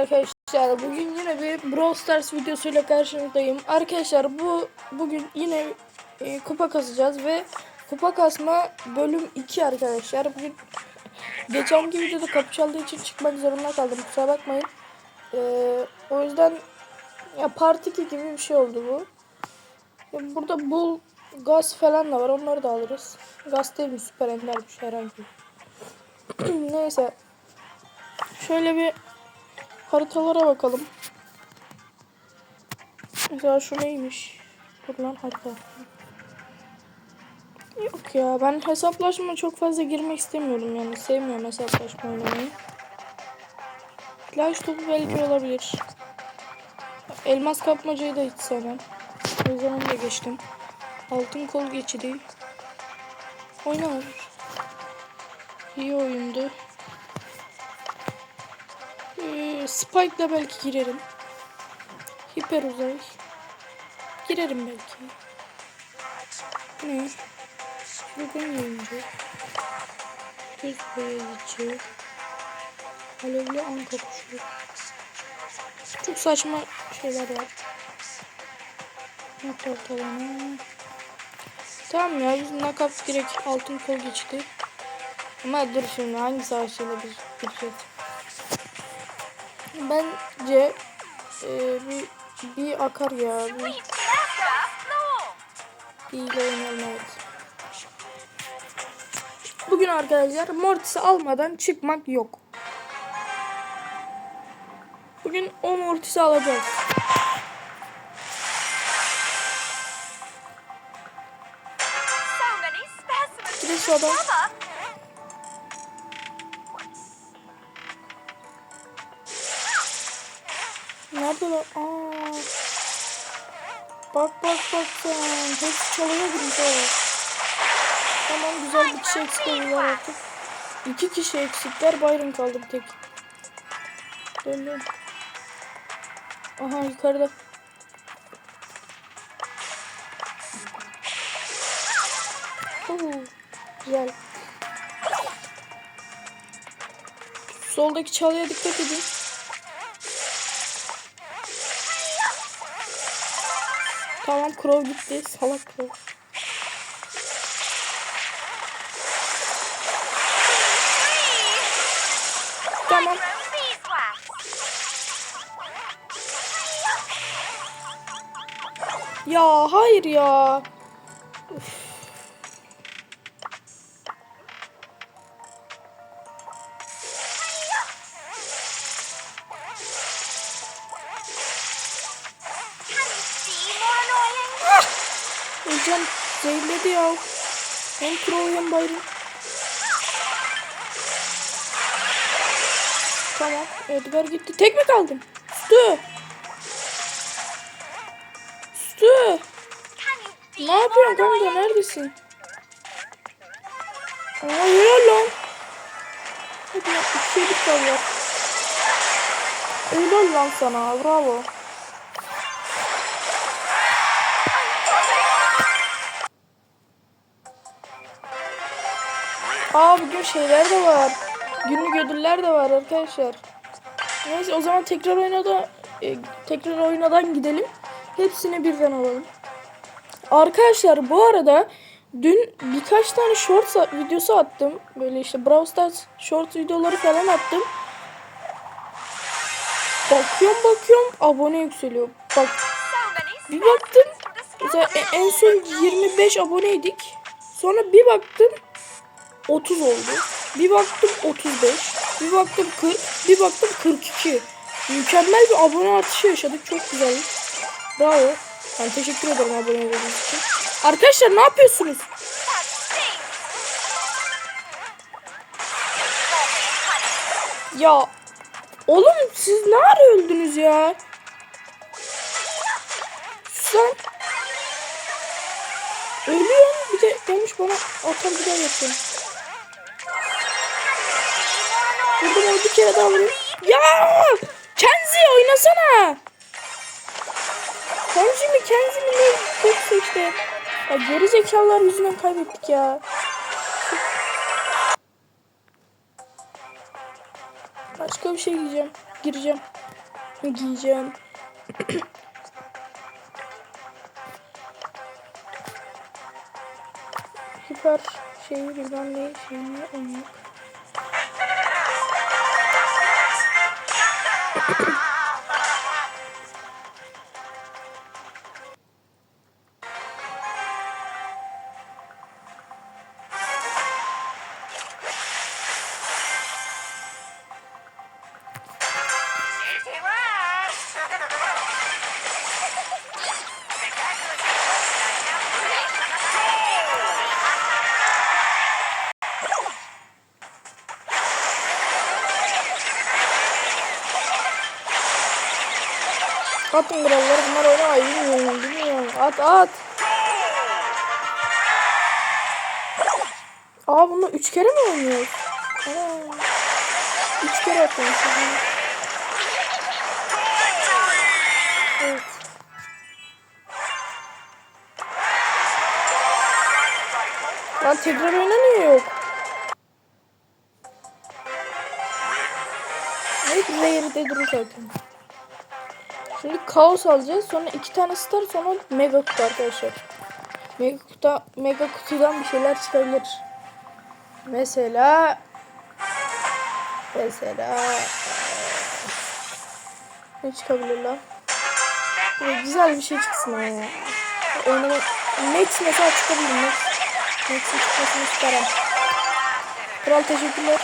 Arkadaşlar bugün yine bir Brawl Stars videosuyla karşınızdayım. Arkadaşlar bu bugün yine e, kupa kasacağız ve kupa kasma bölüm 2 arkadaşlar. Bugün geçenki videoda kapı çaldığı için çıkmak zorunda kaldım. Kusura bakmayın. E, o yüzden ya part 2 gibi bir şey oldu bu. Ya burada bul gaz falan da var. Onları da alırız. Gaz değil mi? Süper ender bir şey herhangi. Neyse. Şöyle bir haritalara bakalım. Mesela şu neymiş? Dur lan harita. Yok ya ben hesaplaşma çok fazla girmek istemiyorum yani. Sevmiyorum hesaplaşma oynamayı. Flash topu belki olabilir. Elmas kapmacayı da hiç sevmem. O onu da geçtim. Altın kol geçidi. Oynanır. İyi oyundu. Spike'la belki girerim. Hiper uzay. Girerim belki. Ne? Şuradan yayıncı. Göz boyayıcı. Alevli an kapışı. Çok saçma şeyler var. Not ortalama. Tamam ya biz nakaf direkt altın kol geçti. Ama dur şimdi hangi savaşçıyla biz gireceğiz? Bence e, bir, bir akar ya. Bir, bir oynayalım evet. Bugün arkadaşlar Mortis'i almadan çıkmak yok. Bugün o Mortis'i alacağız. Bir de şu adam Hepsi çalıya girmiş. Tamam güzel bir kişi eksik oldular artık. İki kişi eksikler. Byron kaldı bir tek. Dön dön. Aha yukarıda. Oo, güzel. Soldaki çalıya dikkat edin. Tamam Crow gitti. Salak Crow. Tamam. Ya hayır ya. Üf. Hocam zehirledi ya. Hem Crow hem Byron. Tamam. Edgar gitti. Tek mi kaldım? You be Ne yapıyorsun kanka? Neredesin? Aa helal lan. Hadi ya. İki şeylik kalıyor. Helal lan sana. Bravo. Aa bugün şeyler de var. Günlük ödüller de var arkadaşlar. Neyse o zaman tekrar oyuna e, tekrar oynadan gidelim. Hepsini birden alalım. Arkadaşlar bu arada dün birkaç tane short videosu attım. Böyle işte Brawl Stars short videoları falan attım. Bakıyorum bakıyorum abone yükseliyor. Bak bir baktım mesela en son 25 aboneydik. Sonra bir baktım 30 oldu. Bir baktım 35. Bir baktım 40. Bir baktım 42. Mükemmel bir abone artışı yaşadık. Çok güzel. Bravo. Ben teşekkür ederim abone olduğunuz için. Arkadaşlar ne yapıyorsunuz? Ya oğlum siz ne ara öldünüz ya? Sen ölüyorsun bir de gelmiş bana atar bir daha yapıyor. Vurdum onu bir kere daha vurayım. Ya! Kenzi oynasana! Kenzi mi Kenzi mi ne? Yoksa işte. Ya geri zekalar yüzünden kaybettik ya. Başka bir şey diyeceğim. Gireceğim. giyeceğim. Süper şeyi bilmem ne şeyini oynuyor. Atın kralları bunlar oynamayı bilmiyorum bilmiyorum. At at. Aa bunu üç kere mi oynuyoruz? Aa, üç kere atıyoruz. Evet. Lan tekrar oynanıyor yok. Evet Rare'de durur zaten. Şimdi kaos alacağız. Sonra iki tane star sonra mega kutu arkadaşlar. Mega kutu, mega kutudan bir şeyler çıkabilir. Mesela mesela ne çıkabilir lan? Böyle güzel bir şey çıksın ama ya. Oynama Max mesela çıkabilir Max. Max'in çıkmasını isterim. Kral teşekkürler.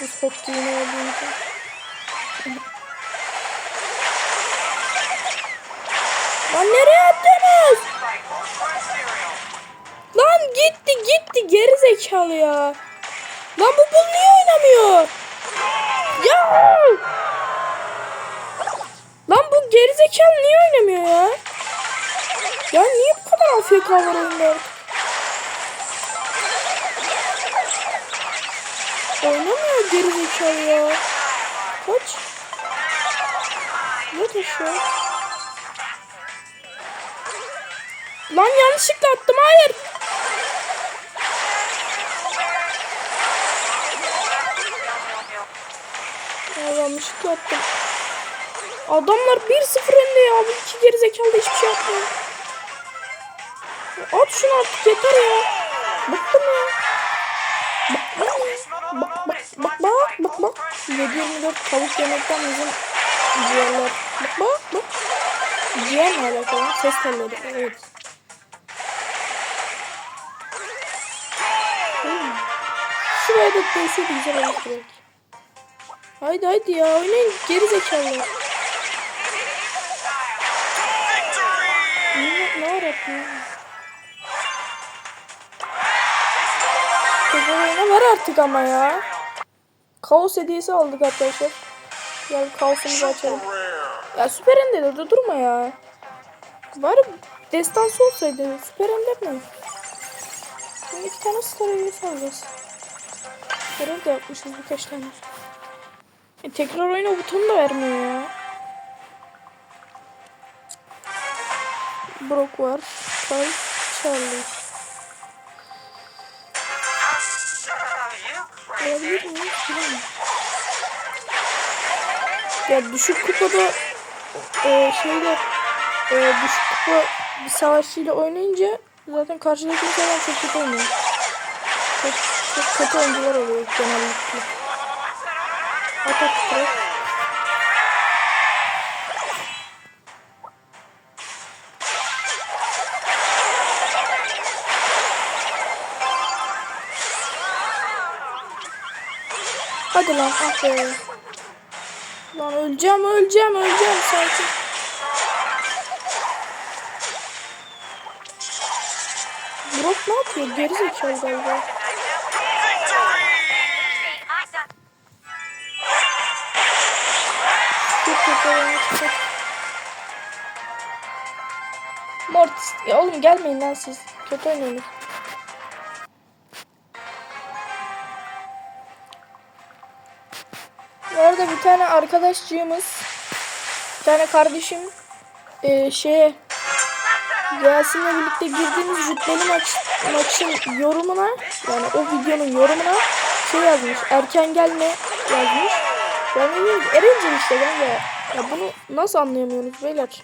Biz koptu yine olduğu Lan nereye attınız? Lan gitti gitti geri zekalı ya. Lan bu bul niye oynamıyor? Ya! Lan bu geri zekalı niye oynamıyor ya? Ya niye bu kadar AFK var oyunda? Oynamıyor geri zekalı ya. Kaç? Ne taşı? Lan yanlışlıkla attım hayır. Ya yanlışlıkla attım. Adamlar 1-0 önde ya. Bu iki geri zekalı da hiçbir şey yapmıyor. Ya At şunu artık yeter ya. Bıktım ya. Bak bak bak bak bak bak bak. 724 tavuk yemekten bizim ciğerler. Bak bak bak. Ciğer mi alakalı? Ses telleri. Evet. Güzel olurdu belki. Haydi haydi ya oynayın geri zekalı. Ne, ne öğretmen? Tekrar oyuna var artık ama ya. Kaos hediyesi aldık arkadaşlar. Gel kaosumuzu açalım. Ya Süper Ender'de de durma ya. Bari destansı olsaydı Süper Ender mi? Şimdi iki tane star hediyesi alacağız. Görev de yapmışız birkaç tane. E, tekrar oyna butonu da vermiyor ya. Brock var. Carl, Charlie. Olabilir mi? Bilmiyorum. Ya düşük kupada e, şeyde e, düşük kupa bir savaşçıyla oynayınca zaten karşıdaki insanlar çok kötü oynuyor. Çok, çok kötü oyuncular oluyor genellikle. Atak direkt. Hadi lan ah be. Lan öleceğim öleceğim öleceğim sakin. Brock ne yapıyor? Geri zekalı galiba. Ya oğlum gelmeyin lan siz. Kötü oynuyorsunuz. Bu arada bir tane arkadaşcığımız, bir tane kardeşim eee şeye Yasin'le birlikte girdiğimiz rütbeli maç, maçın yorumuna yani o videonun yorumuna şey yazmış. Erken gelme yazmış. Ben ne diyeyim? Erencil işte kanka. Ya bunu nasıl anlayamıyorsunuz beyler?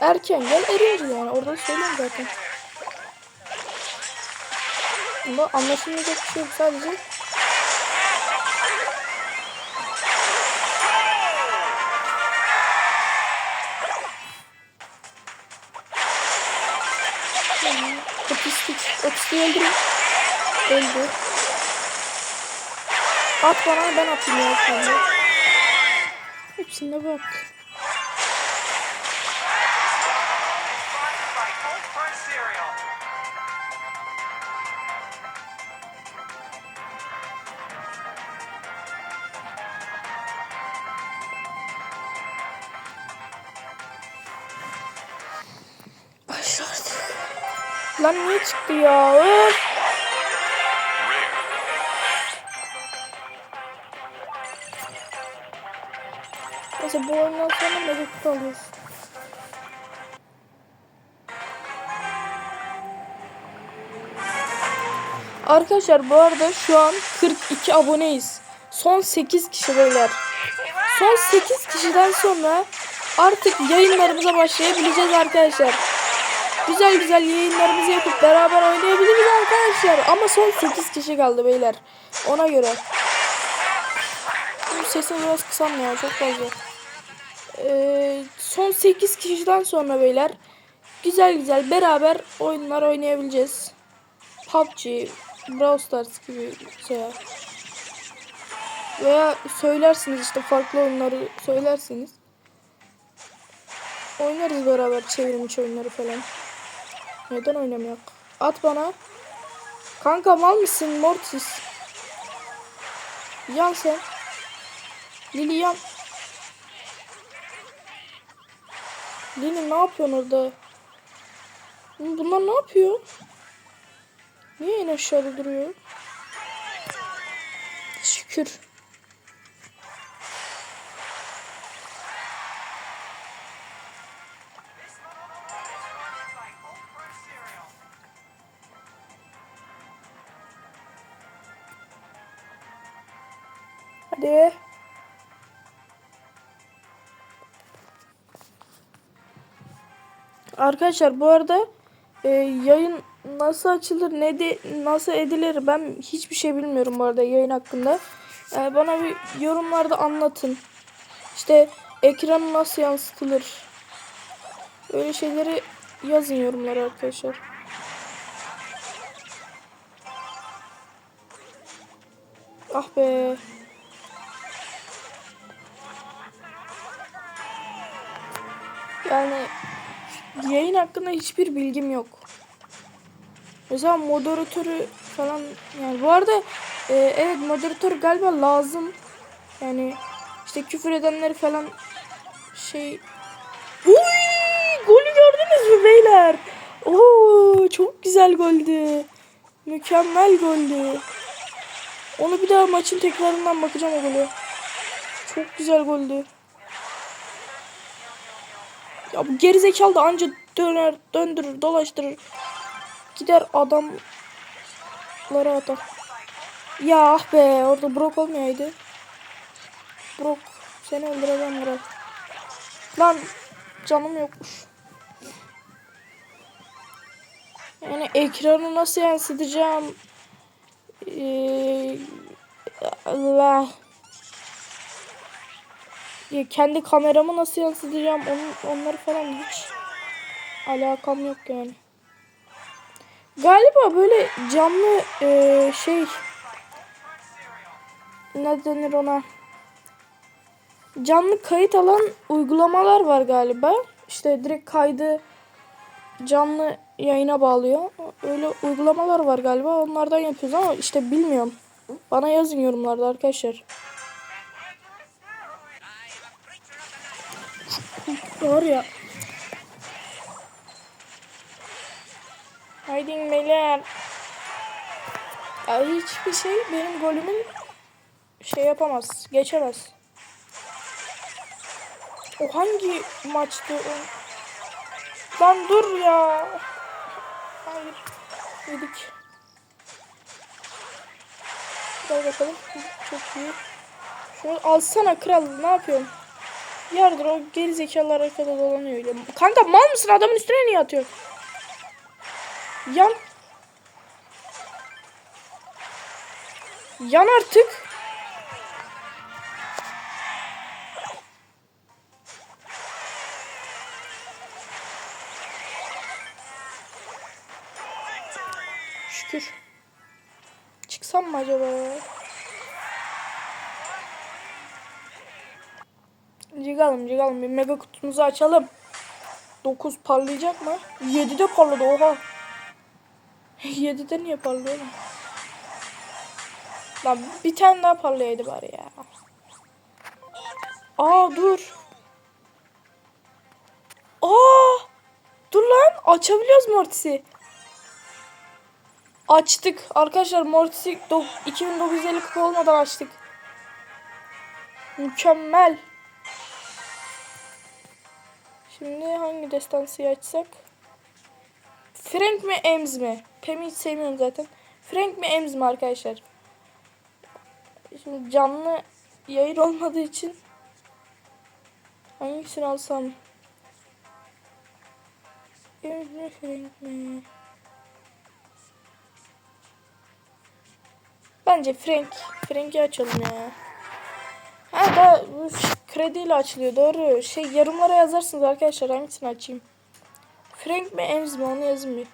Erken gel Erencil yani. Orada söyleyeyim zaten. Bunda anlaşılmayacak bir şey yok sadece. Otistik. Otistiği öldürün. Öldü. At bana ben atayım ya. Hepsinde bak. Lan niye çıktı ya? Öf. Neyse bu oyundan sonra melek alıyoruz. Arkadaşlar bu arada şu an 42 aboneyiz. Son 8 kişi. Son 8 kişiden sonra artık yayınlarımıza başlayabileceğiz arkadaşlar. Güzel güzel yayınlarımızı yapıp beraber oynayabiliriz arkadaşlar. Ama son 8 kişi kaldı beyler. Ona göre. Sesini biraz kısam ya çok fazla. Ee, son 8 kişiden sonra beyler güzel güzel beraber oyunlar oynayabileceğiz. PUBG, Brawl Stars gibi şeyler. Veya söylersiniz işte farklı oyunları söylersiniz. Oynarız beraber çevrimiçi oyunları falan. Neden oynamıyor? At bana. Kanka mal mısın Mortis? Yan sen. Lili yan. Lili ne yapıyorsun orada? Bunlar ne yapıyor? Niye en aşağıda duruyor? Şükür. Arkadaşlar bu arada e, yayın nasıl açılır ne de nasıl edilir ben hiçbir şey bilmiyorum bu arada yayın hakkında. E, bana bir yorumlarda anlatın. İşte ekranı nasıl yansıtılır. Öyle şeyleri yazın yorumlara arkadaşlar. Ah be. Yani yayın hakkında hiçbir bilgim yok. Mesela moderatörü falan yani bu arada e, evet moderatör galiba lazım. Yani işte küfür edenleri falan şey Uy! Golü gördünüz mü beyler? Oo çok güzel goldü. Mükemmel goldü. Onu bir daha maçın tekrarından bakacağım o golü. Çok güzel goldü. Ya bu gerizekalı da anca döner, döndürür, dolaştırır. Gider adamlara atar. Ya ah be orada Brock olmayaydı. Brock seni öldüreceğim Brock. Lan canım yokmuş. Yani ekranı nasıl yansıtacağım? Ee, Allah. Ya kendi kameramı nasıl yansıtacağım onun, onları falan hiç alakam yok yani. Galiba böyle canlı e, şey ne denir ona canlı kayıt alan uygulamalar var galiba. İşte direkt kaydı canlı yayına bağlıyor. Öyle uygulamalar var galiba. Onlardan yapıyoruz ama işte bilmiyorum. Bana yazın yorumlarda arkadaşlar. Var ya. Haydi beyler. Ya hiçbir şey benim golümün şey yapamaz. Geçemez. O hangi maçtı o? Lan dur ya. Hayır. Yedik. Gel bakalım. Çok iyi. Şunu alsana kral ne yapıyorsun? Yardır o geri zekalar arkada dolanıyor öyle. Kanka mal mısın adamın üstüne niye atıyorsun? Yan. Yan artık. Cigalım bir mega kutumuzu açalım. 9 parlayacak mı? 7'de parladı oha. 7'de niye parlıyor lan? Bir tane daha parlayaydı bari ya. Aa dur. Aa! Dur lan açabiliyoruz Mortis'i. Açtık. Arkadaşlar Mortis'i do- 2950 kupa olmadan açtık. Mükemmel. Şimdi hangi destansıyı açsak? Frank mi Ems mi? Pam'i hiç sevmiyorum zaten. Frank mi Ems mi arkadaşlar? Şimdi canlı yayın olmadığı için hangisini alsam? Ems mi Frank mi? Bence Frank. Frank'i açalım ya. Ha da krediyle açılıyor doğru. Şey yorumlara yazarsınız arkadaşlar hangisini açayım. Frank mi Ems mi onu yazın bir.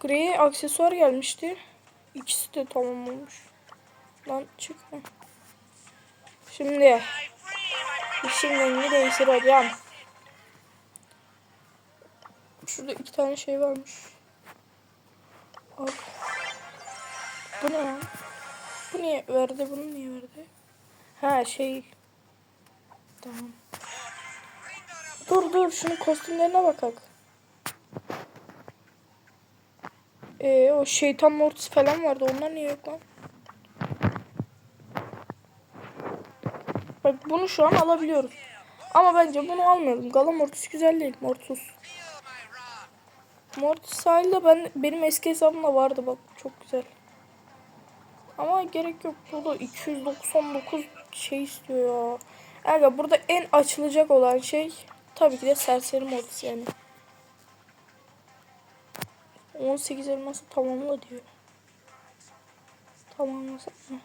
Grey'e aksesuar gelmişti. İkisi de tamam olmuş. Lan çıkma. Şimdi işin rengi değişir hocam. Şurada iki tane şey varmış. Al. Bu ne lan? Bu niye verdi? Bunu niye verdi? Ha şey. Tamam. Dur dur şunun kostümlerine bakak. Ee, o şeytan mortis falan vardı. Onlar niye yok lan? Bak bunu şu an alabiliyoruz. Ama bence bunu almayalım. Gala mortis güzel değil. Mortus. Mortis sahilde ben benim eski hesabımda vardı bak. Çok güzel. Ama gerek yok. Burada 299 şey istiyor ya. Aga burada en açılacak olan şey tabii ki de serseri mortis yani. 18 elması tamamla diyor. Tamamlasak mı?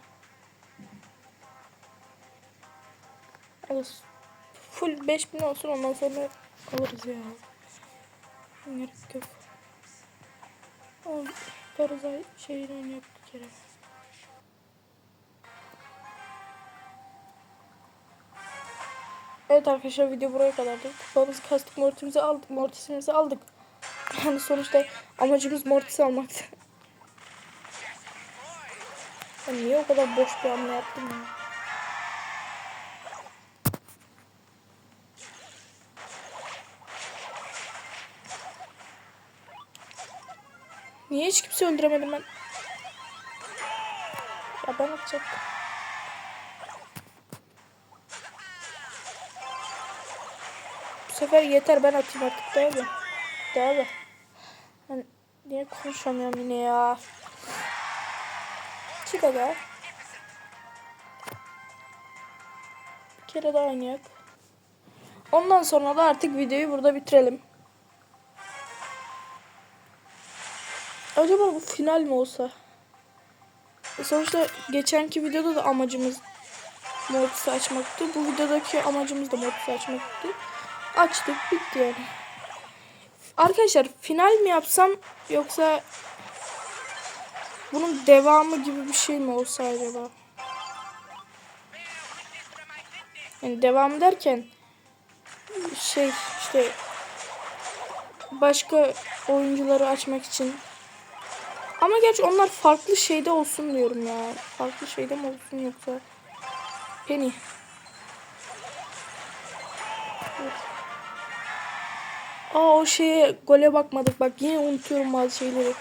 Full 5000 olsun ondan sonra alırız ya. Gerek yok. O Parazay şeyini bir kere. Evet arkadaşlar video buraya kadardı. Kupamızı kastık, mortisimizi aldık, mortisimizi aldık. Yani sonuçta amacımız mortis almaktı. Ben niye o kadar boş bir hamle yaptım ya? Niye hiç kimse öldüremedim ben? Ya ben atacaktım. Sefer yeter ben atayım artık değil mi? Değil mi? Ben niye konuşamıyorum yine ya? Çık aga. Bir kere daha oynayak. Ondan sonra da artık videoyu burada bitirelim. Acaba bu final mi olsa? E Sonuçta geçenki videoda da amacımız Mortis'i açmaktı. Bu videodaki amacımız da Mortis'i açmaktı. Açtık bitti yani. Arkadaşlar final mi yapsam yoksa bunun devamı gibi bir şey mi olsa acaba? Yani devam derken şey işte başka oyuncuları açmak için ama gerçi onlar farklı şeyde olsun diyorum ya. Farklı şeyde mi olsun yoksa Penny. Aa o şeye gole bakmadık. Bak yine unutuyorum bazı şeyleri.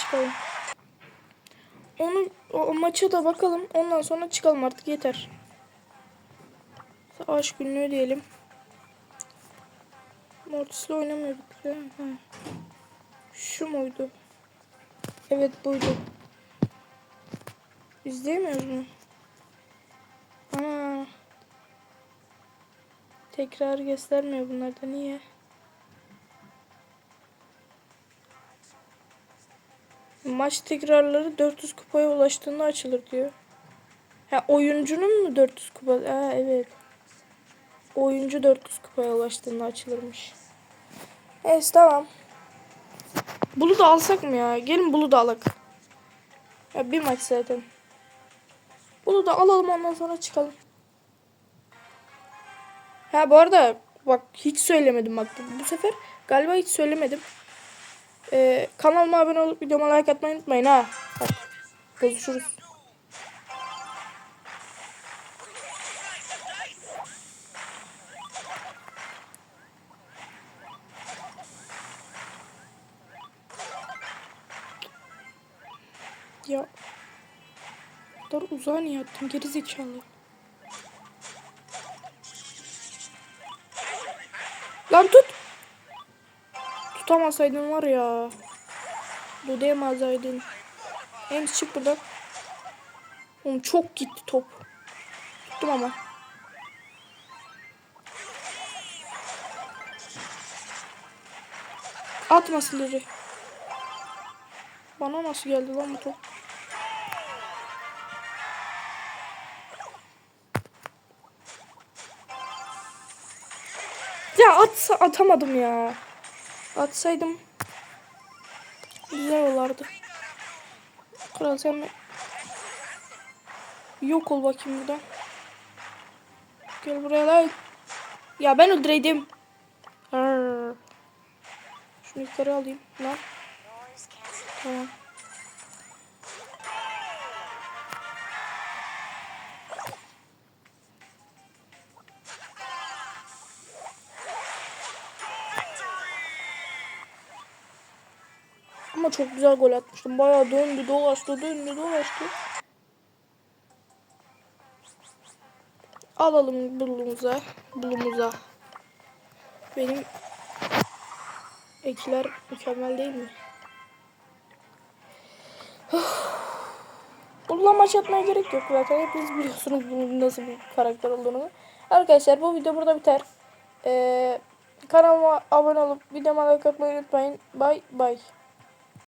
Çıkalım. Onu o maça da bakalım. Ondan sonra çıkalım artık yeter. Savaş günlüğü diyelim. Mortis'le oynamıyorduk. Ha. Şu muydu? Evet buydu. İzleyemiyoruz mu? Aa. Tekrar göstermiyor bunlarda niye? Maç tekrarları 400 kupaya ulaştığında açılır diyor. Ha oyuncunun mu 400 kupa? Ha evet. Oyuncu 400 kupaya ulaştığında açılırmış. Evet tamam. Bulu da alsak mı ya? Gelin Bulu da alak. Ya bir maç zaten. Bulu da alalım ondan sonra çıkalım. Ha bu arada bak hiç söylemedim bak bu sefer galiba hiç söylemedim. Ee, kanalıma abone olup videoma like atmayı unutmayın ha. Bak bozuşuruz. Bu kadar uzağa niye attın geri zekalı? Lan tut. Tutamasaydın var ya. Budayamasaydın. Hem çık buradan. Oğlum çok gitti top. Tuttum ama. Atma sileri. Bana nasıl geldi lan bu top? Atsa atamadım ya. Atsaydım güzel olardı. Kral sen? Yok ol bakayım buradan. Gel buraya lan. Ya ben öldüreydim. Arr. Şunu yukarı alayım. Lan. Tamam. Ama çok güzel gol atmıştım. Bayağı döndü dolaştı döndü dolaştı. Alalım bulumuza. Bulumuza. Benim ekiler mükemmel değil mi? Bununla maç atmaya gerek yok zaten. Hepiniz biliyorsunuz bunun nasıl bir karakter olduğunu. Arkadaşlar bu video burada biter. Ee, kanalıma abone olup videoma like atmayı unutmayın. Bye bye.